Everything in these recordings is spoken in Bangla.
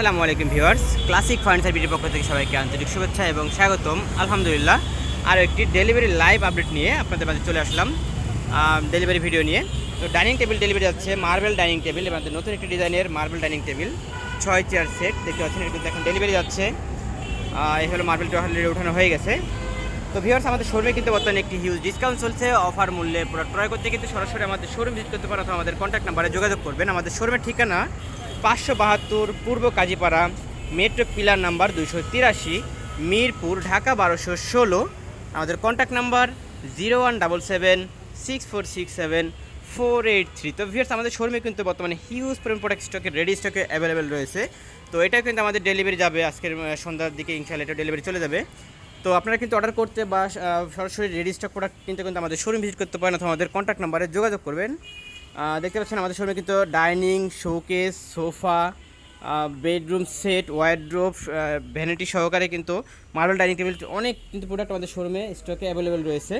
আসসালামু আলাইকুম ভিউয়ার্স। ক্লাসিক ফার্নিচার বিডির পক্ষ থেকে সবাইকে আন্তরিক শুভেচ্ছা এবং স্বাগতম। আলহামদুলিল্লাহ আর একটি ডেলিভারি লাইভ আপডেট নিয়ে আপনাদের মাঝে চলে আসলাম। ডেলিভারি ভিডিও নিয়ে। তো ডাইনিং টেবিল ডেলিভারি যাচ্ছে মার্বেল ডাইনিং টেবিল এবং নতুন একটি ডিজাইনের মার্বেল ডাইনিং টেবিল ছয় চেয়ার সেট দেখতে পাচ্ছেন এটা এখন ডেলিভারি যাচ্ছে। এই হলো মার্বেলটা অলরেডি ওঠানো হয়ে গেছে। তো ভিউয়ার্স, আমাদের শোরুমে কিন্তু বর্তমানে একটি হিউজ ডিসকাউন্ট চলছে। অফার মূল্যে প্রোডাক্ট ক্রয় করতে কিন্তু সরাসরি আমাদের শোরুম ভিজিট করতে পারেন অথবা আমাদের কন্ট্যাক্ট নাম্বারে যোগাযোগ করবেন। আমাদের শোরুমের ঠিকানা পাঁচশো বাহাত্তর পূর্ব কাজীপাড়া মেট্রো পিলার নাম্বার দুশো তিরাশি, মিরপুর, ঢাকা বারোশো ষোলো। আমাদের contact number zero one double seven six four six seven four eight three তো ভিউয়ার্স আমাদের শোরুমে কিন্তু বর্তমানে হিউজ পরিমাণ প্রোডাক্ট স্টকে রেডি স্টকে অ্যাভেলেবেল রয়েছে। তো এটা কিন্তু আমাদের ডেলিভারি যাবে আজকের সন্ধ্যার দিকে ইনশাল্লাহ এটা ডেলিভারি চলে যাবে। তো আপনারা কিন্তু অর্ডার করতে বা সরাসরি রেডি স্টক প্রোডাক্ট কিনতে কিন্তু আমাদের শোরুম ভিজিট করতে পারেন অথবা আমাদের কন্ট্যাক্ট নাম্বারে যোগাযোগ করবেন। দেখতে পাচ্ছেন আমাদের শোরুমে কিন্তু dining, showcase, sofa bedroom set wardrobe vanity সহকারে কিন্তু মার্বেল ডাইনিং টেবিল, অনেক কিন্তু প্রোডাক্ট আমাদের শোরুমে স্টকে অ্যাভেলেবেল রয়েছে।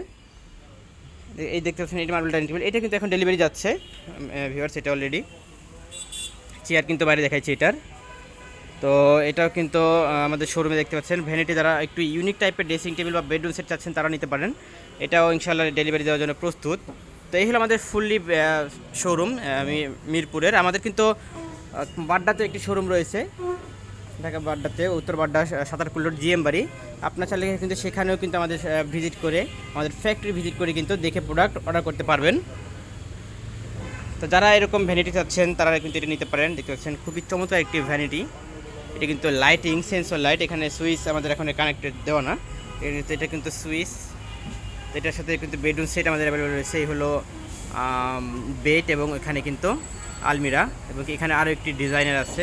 এই দেখতে পাচ্ছেন এটা মার্বেল ডাইনিং টেবিল, এটা কিন্তু এখন ডেলিভারি যাচ্ছে। ভিউয়ার্স এটা অলরেডি চেয়ার কিন্তু বাইরে দেখাচ্ছি এটার। তো এটাও কিন্তু আমাদের শোরুমে দেখতে পাচ্ছেন। ভ্যানিটি যারা একটু ইউনিক টাইপের ড্রেসিং টেবিল বা বেডরুম সেট চাচ্ছেন তারা নিতে পারেন। এটাও ইনশাল্লাহ ডেলিভারি দেওয়ার জন্য প্রস্তুত। তো এই হলো আমাদের ফুললি শোরুম মিরপুরের। আমাদের কিন্তু বাড্ডাতে একটি শোরুম রয়েছে। ঢাকা বাড্ডাতে, উত্তর বাড্ডা সাঁতারকুল্লোর জিএম বাড়ি। আপনার চাইলে কিন্তু সেখানেও কিন্তু আমাদের ভিজিট করে, আমাদের ফ্যাক্টরি ভিজিট করে কিন্তু দেখে প্রোডাক্ট অর্ডার করতে পারবেন। তো যারা এরকম ভ্যানিটি চাচ্ছেন, তারা কিন্তু এটা নিতে পারেন। দেখতে পাচ্ছেন, খুবই চমৎকার একটি ভ্যানিটি এটা কিন্তু লাইটিং সেন্সর লাইট এখানে সুইচ আমাদের এখন কানেক্টেড দেওয়া না। এটা কিন্তু সুইচ এটার সাথে কিন্তু বেডরুম সেট আমাদের অ্যাভেলেবল রয়েছে। এই হলো বেড এবং এখানে কিন্তু আলমিরা এবং এখানে আরও একটি ডিজাইনার আছে।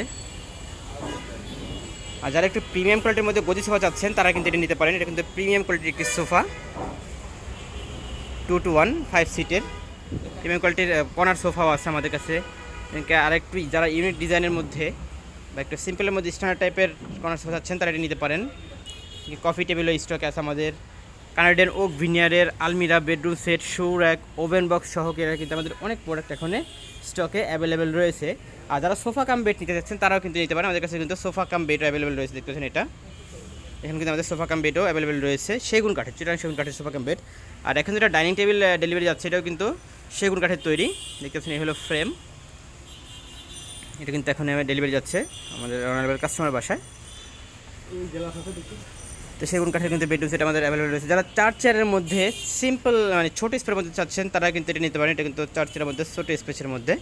আর যারা একটু প্রিমিয়াম কোয়ালিটির মধ্যে গদি সোফা চাচ্ছেন, তারা কিন্তু এটা নিতে পারেন। এটা কিন্তু প্রিমিয়াম কোয়ালিটির একটি sofa. Two two one five সিটের প্রিমিয়াম কোয়ালিটির কর্নার সোফাও আছে আমাদের কাছে। এদিকে আরেকটু যারা ইউনিট ডিজাইনের মধ্যে বা একটু সিম্পলের মধ্যে স্ট্যান্ডার্ড টাইপের কর্নার সোফা চাচ্ছেন, তারা এটা নিতে পারেন। কফি টেবিলও স্টকে আছে আমাদের। কানাডিয়ান ওক ভিনিয়ারের আলমিরা bedroom set, shoe rack, oven box সহকারে কিন্তু আমাদের অনেক প্রোডাক্ট এখানে স্টকে অ্যাভেলেবেল রয়েছে। আর যারা সোফা কাম বেড নিতে চাচ্ছেন, তারাও কিন্তু নিতে পারেন। আমাদের কাছে কিন্তু সোফা কাম বেড অ্যাভেলেবেল রয়েছে দেখতে পাচ্ছেন এটা। এখানে কিন্তু আমাদের সোফা কাম বেডও অ্যাভেলেবেল রয়েছে। সেগুন কাঠের চিটাং সেগুন কাঠের সোফা কাম বেড আর এখন যেটা ডাইনিং টেবিল ডেলিভারি যাচ্ছে, এটাও কিন্তু সেগুন কাঠের তৈরি। দেখতে পাচ্ছেন এই হলো ফ্রেম এটা কিন্তু এখন ডেলিভারি যাচ্ছে আমাদের অনারেবল কাস্টমার বাসায়। তো সেগুন কাঠের কিন্তু বেডরুম সেট আমাদের অ্যাভেলেবল রয়েছে। যারা চার চেয়ারের মধ্যে সিম্পল মানে ছোট স্পেসের মধ্যে চাচ্ছেন, তারা কিন্তু এটা নিতে পারেন। এটা কিন্তু চার চেয়ারের মধ্যে, ছোট স্পেসের মধ্যে।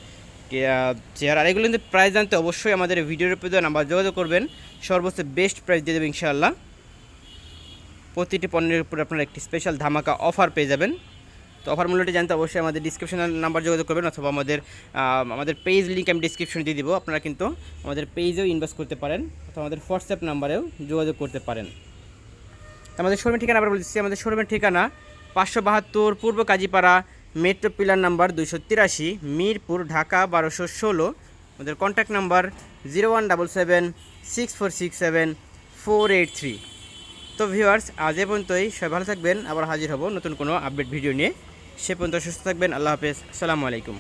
চেয়ার, আর এগুলো কিন্তু প্রাইস জানতে অবশ্যই আমাদের ভিডিওর উপরে নাম্বার যোগাযোগ করবেন। সর্বোচ্চ বেস্ট প্রাইস দিয়ে দেবেন ইনশাআল্লাহ। প্রতিটি পণ্যের উপরে আপনারা একটি স্পেশাল ধামাকা অফার পেয়ে যাবেন। তো অফার মূল্যটি জানতে অবশ্যই আমাদের ডিসক্রিপশনের নাম্বার যোগাযোগ করবেন অথবা আমাদের আমাদের পেজ লিঙ্ক আমি ডিসক্রিপশনে দিয়ে দিব। আপনারা কিন্তু আমাদের পেজেও ইনভেস্ট করতে পারেন অথবা আমাদের হোয়াটসঅ্যাপ নাম্বারেও যোগাযোগ করতে পারেন। আমাদের শোরুমের ঠিকানা আবার বলছি আমাদের শোরুমের ঠিকানা পাঁচশো বাহাত্তর পূর্ব কাজীপাড়া মেট্রো পিলার নাম্বার দুইশো তিরাশি, মিরপুর, ঢাকা বারোশো ষোলো। আমাদের contact number zero one double seven six four six seven four eight three তো ভিউয়ার্স আজ এ পর্যন্তই, সবাই ভালো থাকবেন, আবার হাজির হব নতুন কোনো আপডেট ভিডিও নিয়ে। সে পর্যন্ত সুস্থ থাকবেন, আল্লাহ হাফেজ, আসসালামু আলাইকুম।